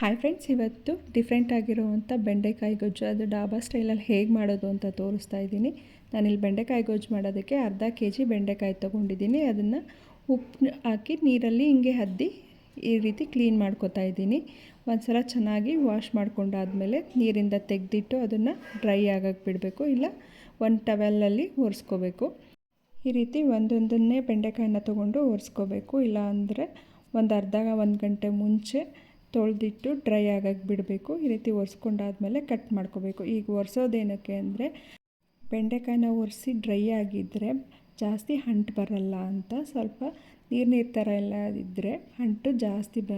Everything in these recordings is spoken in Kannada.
ಹಾಯ್ ಫ್ರೆಂಡ್ಸ್ ಇವತ್ತು ಡಿಫ್ರೆಂಟ್ ಆಗಿರುವಂಥ ಬೆಂಡೆಕಾಯಿ ಗೊಜ್ಜು, ಅದು ಡಾಬಾ ಸ್ಟೈಲಲ್ಲಿ ಹೇಗೆ ಮಾಡೋದು ಅಂತ ತೋರಿಸ್ತಾ ಇದ್ದೀನಿ. ನಾನಿಲ್ಲಿ ಬೆಂಡೆಕಾಯಿ ಗೊಜ್ಜು ಮಾಡೋದಕ್ಕೆ ಅರ್ಧ ಕೆ ಜಿ ಬೆಂಡೆಕಾಯಿ ತೊಗೊಂಡಿದ್ದೀನಿ. ಅದನ್ನು ಉಪ್ಪು ಹಾಕಿ ನೀರಲ್ಲಿ ಹಿಂಗೆ ಹದ್ದಿ ಈ ರೀತಿ ಕ್ಲೀನ್ ಮಾಡ್ಕೊತಾ ಇದ್ದೀನಿ. ಒಂದು ಸಲ ಚೆನ್ನಾಗಿ ವಾಶ್ ಮಾಡ್ಕೊಂಡಾದಮೇಲೆ ನೀರಿಂದ ತೆಗೆದಿಟ್ಟು ಅದನ್ನು ಡ್ರೈ ಆಗಕ್ಕೆ ಬಿಡಬೇಕು. ಇಲ್ಲ, ಒಂದು ಟವೆಲಲ್ಲಿ ಒರೆಸ್ಕೋಬೇಕು. ಈ ರೀತಿ ಒಂದೊಂದನ್ನೇ ಬೆಂಡೆಕಾಯನ್ನ ತೊಗೊಂಡು ಒರೆಸ್ಕೋಬೇಕು. ಇಲ್ಲ ಅಂದರೆ ಒಂದು ಅರ್ಧ, ಒಂದು ಗಂಟೆ ಮುಂಚೆ ತೊಳೆದಿಟ್ಟು ಡ್ರೈ ಆಗಕ್ಕೆ ಬಿಡಬೇಕು. ಈ ರೀತಿ ಒರೆಸ್ಕೊಂಡಾದ್ಮೇಲೆ ಕಟ್ ಮಾಡ್ಕೋಬೇಕು. ಈಗ ಒರೆಸೋದೇನಕ್ಕೆ ಅಂದರೆ, ಬೆಂಡೆಕಾಯಿನ ಒರೆಸಿ ಡ್ರೈ ಆಗಿದ್ದರೆ ಜಾಸ್ತಿ ಹಂಟು ಬರಲ್ಲ ಅಂತ ಸ್ವಲ್ಪ ನೀರು ನೀರು ಥರ ಎಲ್ಲ ಇದ್ದರೆ ಅಂಟು ಜಾಸ್ತಿ ಬ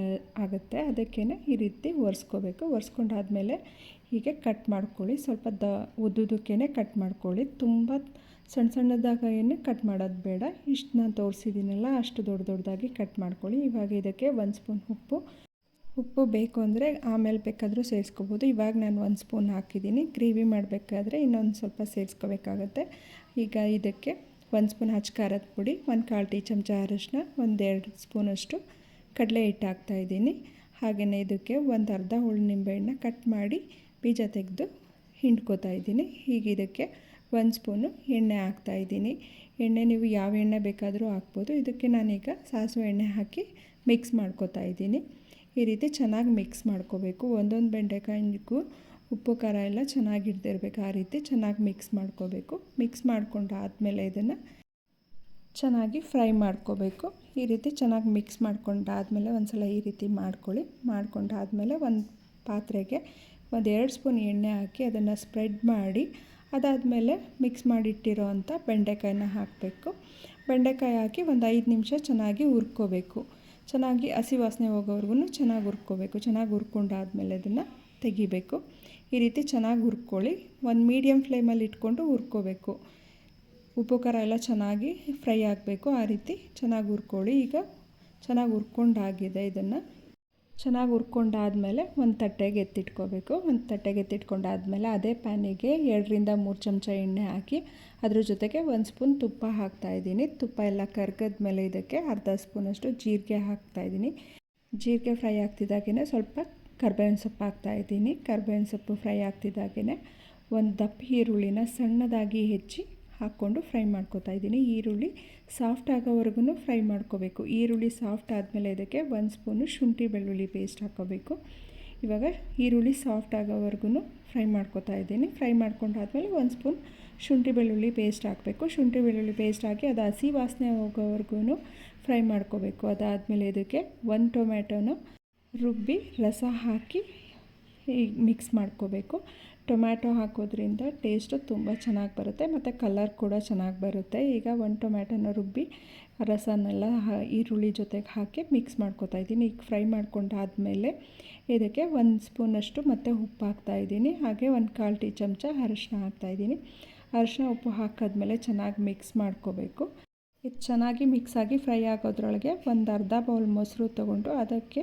ಆಗುತ್ತೆ. ಅದಕ್ಕೇ ಈ ರೀತಿ ಒರೆಸ್ಕೋಬೇಕು. ಒರೆಸ್ಕೊಂಡಾದ್ಮೇಲೆ ಹೀಗೆ ಕಟ್ ಮಾಡ್ಕೊಳ್ಳಿ. ಸ್ವಲ್ಪ ದ ಉದ್ದುದಕ್ಕೇ ಕಟ್ ಮಾಡ್ಕೊಳ್ಳಿ. ತುಂಬ ಸಣ್ಣ ಸಣ್ಣದಾಗ ಏನು ಕಟ್ ಮಾಡೋದು ಬೇಡ. ಇಷ್ಟು ನಾನು ತೋರಿಸಿದ್ದೀನಲ್ಲ ಅಷ್ಟು ದೊಡ್ಡ ದೊಡ್ಡದಾಗಿ ಕಟ್ ಮಾಡ್ಕೊಳ್ಳಿ. ಇವಾಗ ಇದಕ್ಕೆ ಒಂದು ಸ್ಪೂನ್ ಉಪ್ಪು ಉಪ್ಪು ಬೇಕು ಅಂದರೆ ಆಮೇಲೆ ಬೇಕಾದರೂ ಸೇರಿಸ್ಕೋಬೋದು. ಇವಾಗ ನಾನು ಒಂದು ಸ್ಪೂನ್ ಹಾಕಿದ್ದೀನಿ. ಗ್ರೇವಿ ಮಾಡಬೇಕಾದ್ರೆ ಇನ್ನೊಂದು ಸ್ವಲ್ಪ ಸೇರಿಸ್ಕೋಬೇಕಾಗತ್ತೆ. ಈಗ ಇದಕ್ಕೆ ಒಂದು ಸ್ಪೂನ್ ಹಚ್ಚ ಖಾರದ ಪುಡಿ, ಒಂದು ಕಾಲು ಟೀ ಚಮಚ ಅರಶಿನ ಒಂದೆರಡು ಸ್ಪೂನಷ್ಟು ಕಡಲೆ ಹಿಟ್ಟು ಹಾಕ್ತಾಯಿದ್ದೀನಿ ಹಾಗೆಯೇ ಇದಕ್ಕೆ ಒಂದು ಅರ್ಧ ಹುಳು ನಿಂಬೆಹಣ್ಣು ಕಟ್ ಮಾಡಿ ಬೀಜ ತೆಗೆದು ಹಿಂಡ್ಕೋತಾ ಇದ್ದೀನಿ. ಈಗ ಇದಕ್ಕೆ ಒಂದು ಸ್ಪೂನು ಎಣ್ಣೆ ಹಾಕ್ತಾಯಿದ್ದೀನಿ ಎಣ್ಣೆ ನೀವು ಯಾವ ಎಣ್ಣೆ ಬೇಕಾದರೂ ಹಾಕ್ಬೋದು. ಇದಕ್ಕೆ ನಾನೀಗ ಸಾಸಿವೆ ಎಣ್ಣೆ ಹಾಕಿ ಮಿಕ್ಸ್ ಮಾಡ್ಕೋತಾ ಇದ್ದೀನಿ. ಈ ರೀತಿ ಚೆನ್ನಾಗಿ ಮಿಕ್ಸ್ ಮಾಡ್ಕೋಬೇಕು. ಒಂದೊಂದು ಬೆಂಡೆಕಾಯಿಗೂ ಉಪ್ಪು, ಖಾರ ಎಲ್ಲ ಚೆನ್ನಾಗಿ ಹಿಡ್ದಿರ್ಬೇಕು. ಆ ರೀತಿ ಚೆನ್ನಾಗಿ ಮಿಕ್ಸ್ ಮಾಡ್ಕೋಬೇಕು. ಮಿಕ್ಸ್ ಮಾಡ್ಕೊಂಡು ಆದಮೇಲೆ ಇದನ್ನು ಚೆನ್ನಾಗಿ ಫ್ರೈ ಮಾಡ್ಕೋಬೇಕು. ಈ ರೀತಿ ಚೆನ್ನಾಗಿ ಮಿಕ್ಸ್ ಮಾಡ್ಕೊಂಡಾದಮೇಲೆ ಒಂದು ಸಲ ಈ ರೀತಿ ಮಾಡ್ಕೊಳ್ಳಿ. ಮಾಡ್ಕೊಂಡಾದಮೇಲೆ ಒಂದು ಪಾತ್ರೆಗೆ ಒಂದು ಎರಡು ಸ್ಪೂನ್ ಎಣ್ಣೆ ಹಾಕಿ ಅದನ್ನು ಸ್ಪ್ರೆಡ್ ಮಾಡಿ, ಅದಾದಮೇಲೆ ಮಿಕ್ಸ್ ಮಾಡಿಟ್ಟಿರೋ ಅಂಥ ಬೆಂಡೆಕಾಯಿನ ಹಾಕಬೇಕು. ಬೆಂಡೆಕಾಯಿ ಹಾಕಿ ಒಂದು ಐದು ನಿಮಿಷ ಚೆನ್ನಾಗಿ ಹುರ್ಕೋಬೇಕು. ಚೆನ್ನಾಗಿ ಹಸಿ ವಾಸನೆ ಹೋಗೋವರೆಗೂ ಚೆನ್ನಾಗಿ ಹುರ್ಕೋಬೇಕು. ಚೆನ್ನಾಗಿ ಹುರ್ಕೊಂಡಾದ್ಮೇಲೆ ಅದನ್ನು ತೆಗಿಬೇಕು. ಈ ರೀತಿ ಚೆನ್ನಾಗಿ ಹುರ್ಕೊಳ್ಳಿ. ಒಂದು ಮೀಡಿಯಮ್ ಫ್ಲೇಮಲ್ಲಿ ಇಟ್ಕೊಂಡು ಹುರ್ಕೋಬೇಕು. ಉಪ್ಪು, ಖಾರ ಎಲ್ಲ ಚೆನ್ನಾಗಿ ಫ್ರೈ ಆಗಬೇಕು. ಆ ರೀತಿ ಚೆನ್ನಾಗಿ ಹುರ್ಕೊಳ್ಳಿ. ಈಗ ಚೆನ್ನಾಗಿ ಹುರ್ಕೊಂಡಾಗಿದೆ ಇದನ್ನು. ಚೆನ್ನಾಗಿ ಹುರ್ಕೊಂಡಾದಮೇಲೆ ಒಂದು ತಟ್ಟೆಗೆ ಎತ್ತಿಟ್ಕೋಬೇಕು. ಒಂದು ತಟ್ಟೆಗೆ ಎತ್ತಿಟ್ಕೊಂಡಾದ್ಮೇಲೆ ಅದೇ ಪ್ಯಾನಿಗೆ ಎರಡರಿಂದ ಮೂರು ಚಮಚ ಎಣ್ಣೆ ಹಾಕಿ ಅದ್ರ ಜೊತೆಗೆ ಒಂದು ಸ್ಪೂನ್ ತುಪ್ಪ ಹಾಕ್ತಾಯಿದ್ದೀನಿ ತುಪ್ಪ ಎಲ್ಲ ಕರ್ಗದ್ಮೇಲೆ ಇದಕ್ಕೆ ಅರ್ಧ ಸ್ಪೂನಷ್ಟು ಜೀರಿಗೆ ಹಾಕ್ತಾಯಿದ್ದೀನಿ ಜೀರಿಗೆ ಫ್ರೈ ಆಗ್ತಿದ್ದಾಗೇ ಸ್ವಲ್ಪ ಕರ್ಬೇವಿನ ಸೊಪ್ಪು ಹಾಕ್ತಾಯಿದ್ದೀನಿ ಕರ್ಬೇವಿನ ಸೊಪ್ಪು ಫ್ರೈ ಆಗ್ತಿದ್ದಾಗೇ ಒಂದು ದಪ್ಪ ಈರುಳ್ಳಿನ ಸಣ್ಣದಾಗಿ ಹೆಚ್ಚಿ ಹಾಕ್ಕೊಂಡು ಫ್ರೈ ಮಾಡ್ಕೋತಾ ಇದ್ದೀನಿ. ಈರುಳ್ಳಿ ಸಾಫ್ಟ್ ಆಗೋವರೆಗೂ ಫ್ರೈ ಮಾಡ್ಕೋಬೇಕು. ಈರುಳ್ಳಿ ಸಾಫ್ಟ್ ಆದಮೇಲೆ ಇದಕ್ಕೆ ಒಂದು ಸ್ಪೂನು ಶುಂಠಿ ಬೆಳ್ಳುಳ್ಳಿ ಪೇಸ್ಟ್ ಹಾಕೋಬೇಕು. ಇವಾಗ ಈರುಳ್ಳಿ ಸಾಫ್ಟ್ ಆಗೋವರೆಗೂ ಫ್ರೈ ಮಾಡ್ಕೋತಾ ಇದ್ದೀನಿ. ಫ್ರೈ ಮಾಡ್ಕೊಂಡಾದ್ಮೇಲೆ ಒಂದು ಸ್ಪೂನ್ ಶುಂಠಿ ಬೆಳ್ಳುಳ್ಳಿ ಪೇಸ್ಟ್ ಹಾಕಬೇಕು. ಶುಂಠಿ ಬೆಳ್ಳುಳ್ಳಿ ಪೇಸ್ಟ್ ಹಾಕಿ ಅದು ಹಸಿ ವಾಸನೆ ಹೋಗೋವರೆಗೂ ಫ್ರೈ ಮಾಡ್ಕೋಬೇಕು. ಅದಾದಮೇಲೆ ಇದಕ್ಕೆ ಒಂದು ಟೊಮ್ಯಾಟೋನ ರುಬ್ಬಿ ರಸ ಹಾಕಿ ಮಿಕ್ಸ್ ಮಾಡ್ಕೋಬೇಕು. ಟೊಮ್ಯಾಟೊ ಹಾಕೋದ್ರಿಂದ ಟೇಸ್ಟು ತುಂಬ ಚೆನ್ನಾಗಿ ಬರುತ್ತೆ, ಮತ್ತು ಕಲರ್ ಕೂಡ ಚೆನ್ನಾಗಿ ಬರುತ್ತೆ. ಈಗ ಒಂದು ಟೊಮ್ಯಾಟೊನ ರುಬ್ಬಿ, ರಸನೆಲ್ಲ ಈರುಳ್ಳಿ ಜೊತೆಗೆ ಹಾಕಿ ಮಿಕ್ಸ್ ಮಾಡ್ಕೊತಾ ಇದ್ದೀನಿ. ಈಗ ಫ್ರೈ ಮಾಡ್ಕೊಂಡಾದಮೇಲೆ ಇದಕ್ಕೆ ಒಂದು ಸ್ಪೂನಷ್ಟು ಮತ್ತು ಉಪ್ಪು ಹಾಕ್ತಾ ಇದ್ದೀನಿ. ಹಾಗೆ ಒಂದು ಕಾಲು ಟೀ ಚಮಚ ಅರಶಿನ ಹಾಕ್ತಾಯಿದ್ದೀನಿ ಅರಶಿನ ಉಪ್ಪು ಹಾಕಿದ್ಮೇಲೆ ಚೆನ್ನಾಗಿ ಮಿಕ್ಸ್ ಮಾಡ್ಕೋಬೇಕು. ಇದು ಚೆನ್ನಾಗಿ ಮಿಕ್ಸ್ ಆಗಿ ಫ್ರೈ ಆಗೋದ್ರೊಳಗೆ ಒಂದು ಅರ್ಧ ಬೌಲ್ ಮೊಸರು ತೊಗೊಂಡು ಅದಕ್ಕೆ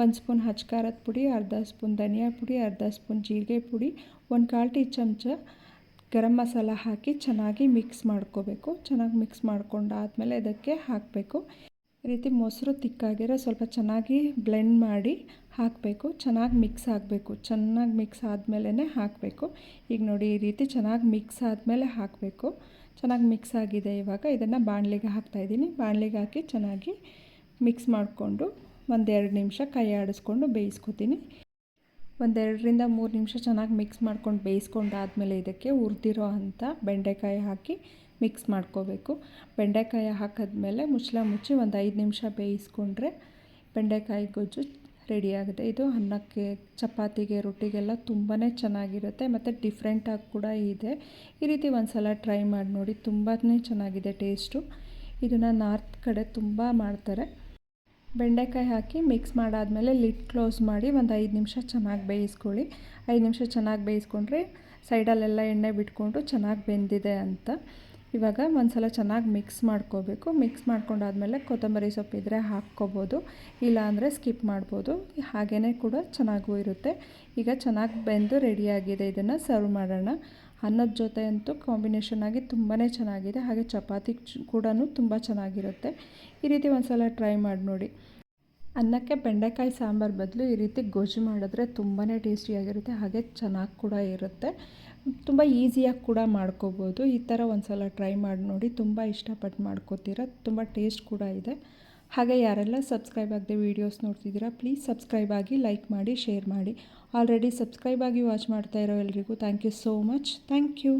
ಒಂದು ಸ್ಪೂನ್ ಹಚ್ಕಾರದ ಪುಡಿ, ಅರ್ಧ ಸ್ಪೂನ್ ಧನಿಯಾ ಪುಡಿ, ಅರ್ಧ ಸ್ಪೂನ್ ಜೀರಿಗೆ ಪುಡಿ, ಒಂದು ಕಾಲು ಟೀ ಚಮಚ ಗರಂ ಮಸಾಲ ಹಾಕಿ ಚೆನ್ನಾಗಿ ಮಿಕ್ಸ್ ಮಾಡ್ಕೋಬೇಕು. ಚೆನ್ನಾಗಿ ಮಿಕ್ಸ್ ಮಾಡ್ಕೊಂಡಾದಮೇಲೆ ಇದಕ್ಕೆ ಹಾಕಬೇಕು. ಈ ರೀತಿ ಮೊಸರು ತಿಕ್ಕಾಗಿರೋ ಸ್ವಲ್ಪ ಚೆನ್ನಾಗಿ ಬ್ಲೆಂಡ್ ಮಾಡಿ ಹಾಕಬೇಕು. ಚೆನ್ನಾಗಿ ಮಿಕ್ಸ್ ಆಗಬೇಕು. ಚೆನ್ನಾಗಿ ಮಿಕ್ಸ್ ಆದಮೇಲೆ ಹಾಕಬೇಕು. ಈಗ ನೋಡಿ ಈ ರೀತಿ ಚೆನ್ನಾಗಿ ಮಿಕ್ಸ್ ಆದಮೇಲೆ ಹಾಕಬೇಕು. ಚೆನ್ನಾಗಿ ಮಿಕ್ಸ್ ಆಗಿದೆ ಇವಾಗ. ಇದನ್ನು ಬಾಣಲಿಗೆ ಹಾಕ್ತಾಯಿದ್ದೀನಿ ಬಾಣಲಿಗೆ ಹಾಕಿ ಚೆನ್ನಾಗಿ ಮಿಕ್ಸ್ ಮಾಡಿಕೊಂಡು ಒಂದೆರಡು ನಿಮಿಷ ಕೈ ಆಡಿಸ್ಕೊಂಡು ಬೇಯಿಸ್ಕೋತೀನಿ. ಒಂದೆರಡರಿಂದ ಮೂರು ನಿಮಿಷ ಚೆನ್ನಾಗಿ ಮಿಕ್ಸ್ ಮಾಡ್ಕೊಂಡು ಬೇಯಿಸ್ಕೊಂಡಾದಮೇಲೆ ಇದಕ್ಕೆ ಹುರಿದಿರೋ ಅಂಥ ಬೆಂಡೆಕಾಯಿ ಹಾಕಿ ಮಿಕ್ಸ್ ಮಾಡ್ಕೋಬೇಕು. ಬೆಂಡೆಕಾಯಿ ಹಾಕಿದ್ಮೇಲೆ ಮುಚ್ಚಳ ಮುಚ್ಚಿ ಒಂದು ಐದು ನಿಮಿಷ ಬೇಯಿಸ್ಕೊಂಡ್ರೆ ಬೆಂಡೆಕಾಯಿ ಗೊಜ್ಜು ರೆಡಿಯಾಗುತ್ತೆ. ಇದು ಅನ್ನಕ್ಕೆ, ಚಪಾತಿಗೆ, ರೊಟ್ಟಿಗೆಲ್ಲ ತುಂಬಾ ಚೆನ್ನಾಗಿರುತ್ತೆ ಮತ್ತು ಡಿಫ್ರೆಂಟಾಗಿ ಕೂಡ ಇದೆ. ಈ ರೀತಿ ಒಂದು ಸಲ ಟ್ರೈ ಮಾಡಿ ನೋಡಿ ತುಂಬಾ ಚೆನ್ನಾಗಿದೆ ಟೇಸ್ಟು. ಇದನ್ನು ನಾರ್ತ್ ಕಡೆ ತುಂಬ ಮಾಡ್ತಾರೆ. ಬೆಂಡೆಕಾಯಿ ಹಾಕಿ ಮಿಕ್ಸ್ ಮಾಡಾದಮೇಲೆ ಲಿಡ್ ಕ್ಲೋಸ್ ಮಾಡಿ ಒಂದು ಐದು ನಿಮಿಷ ಚೆನ್ನಾಗಿ ಬೇಯಿಸ್ಕೊಳ್ಳಿ. ಐದು ನಿಮಿಷ ಚೆನ್ನಾಗಿ ಬೇಯಿಸ್ಕೊಂಡ್ರೆ ಸೈಡಲ್ಲೆಲ್ಲ ಎಣ್ಣೆ ಬಿಟ್ಕೊಂಡು ಚೆನ್ನಾಗಿ ಬೆಂದಿದೆ ಅಂತ. ಇವಾಗ ಒಂದು ಸಲ ಚೆನ್ನಾಗಿ ಮಿಕ್ಸ್ ಮಾಡ್ಕೋಬೇಕು. ಮಿಕ್ಸ್ ಮಾಡ್ಕೊಂಡಾದ್ಮೇಲೆ ಕೊತ್ತಂಬರಿ ಸೊಪ್ಪಿದ್ರೆ ಹಾಕ್ಕೋಬೋದು. ಇಲ್ಲಾಂದರೆ ಸ್ಕಿಪ್ ಮಾಡ್ಬೋದು. ಹಾಗೇ ಕೂಡ ಚೆನ್ನಾಗೂ ಇರುತ್ತೆ. ಈಗ ಚೆನ್ನಾಗಿ ಬೆಂದು ರೆಡಿಯಾಗಿದೆ. ಇದನ್ನು ಸರ್ವ್ ಮಾಡೋಣ. ಅನ್ನದ ಜೊತೆ ಅಂತೂ ಕಾಂಬಿನೇಷನ್ ಆಗಿ ತುಂಬಾ ಚೆನ್ನಾಗಿದೆ. ಹಾಗೆ ಚಪಾತಿ ಕೂಡ ತುಂಬ ಚೆನ್ನಾಗಿರುತ್ತೆ. ಈ ರೀತಿ ಒಂದು ಸಲ ಟ್ರೈ ಮಾಡಿ ನೋಡಿ. ಅನ್ನಕ್ಕೆ ಬೆಂಡೆಕಾಯಿ ಸಾಂಬಾರು ಬದಲು ಈ ರೀತಿ ಗೊಜ್ಜು ಮಾಡಿದ್ರೆ ತುಂಬಾ ಟೇಸ್ಟಿಯಾಗಿರುತ್ತೆ, ಹಾಗೆ ಚೆನ್ನಾಗಿ ಕೂಡ ಇರುತ್ತೆ. ತುಂಬ ಈಸಿಯಾಗಿ ಕೂಡ ಮಾಡ್ಕೋಬೋದು. ಈ ಥರ ಒಂದು ಸಲ ಟ್ರೈ ಮಾಡಿ ನೋಡಿ, ತುಂಬ ಇಷ್ಟಪಟ್ಟು ಮಾಡ್ಕೋತೀರ, ತುಂಬ ಟೇಸ್ಟ್ ಕೂಡ ಇದೆ. ಹಾಗೆ ಯಾರೆಲ್ಲ ಸಬ್ಸ್ಕ್ರೈಬ್ ಆಗದೆ ವೀಡಿಯೋಸ್ ನೋಡ್ತಿದ್ದೀರಾ, ಪ್ಲೀಸ್ ಸಬ್ಸ್ಕ್ರೈಬ್ ಆಗಿ ಲೈಕ್ ಮಾಡಿ, ಶೇರ್ ಮಾಡಿ. ಆಲ್ರೆಡಿ ಸಬ್ಸ್ಕ್ರೈಬ್ ಆಗಿ ವಾಚ್ ಮಾಡ್ತಾ ಇರೋ ಎಲ್ರಿಗೂ thank you so much. Thank you.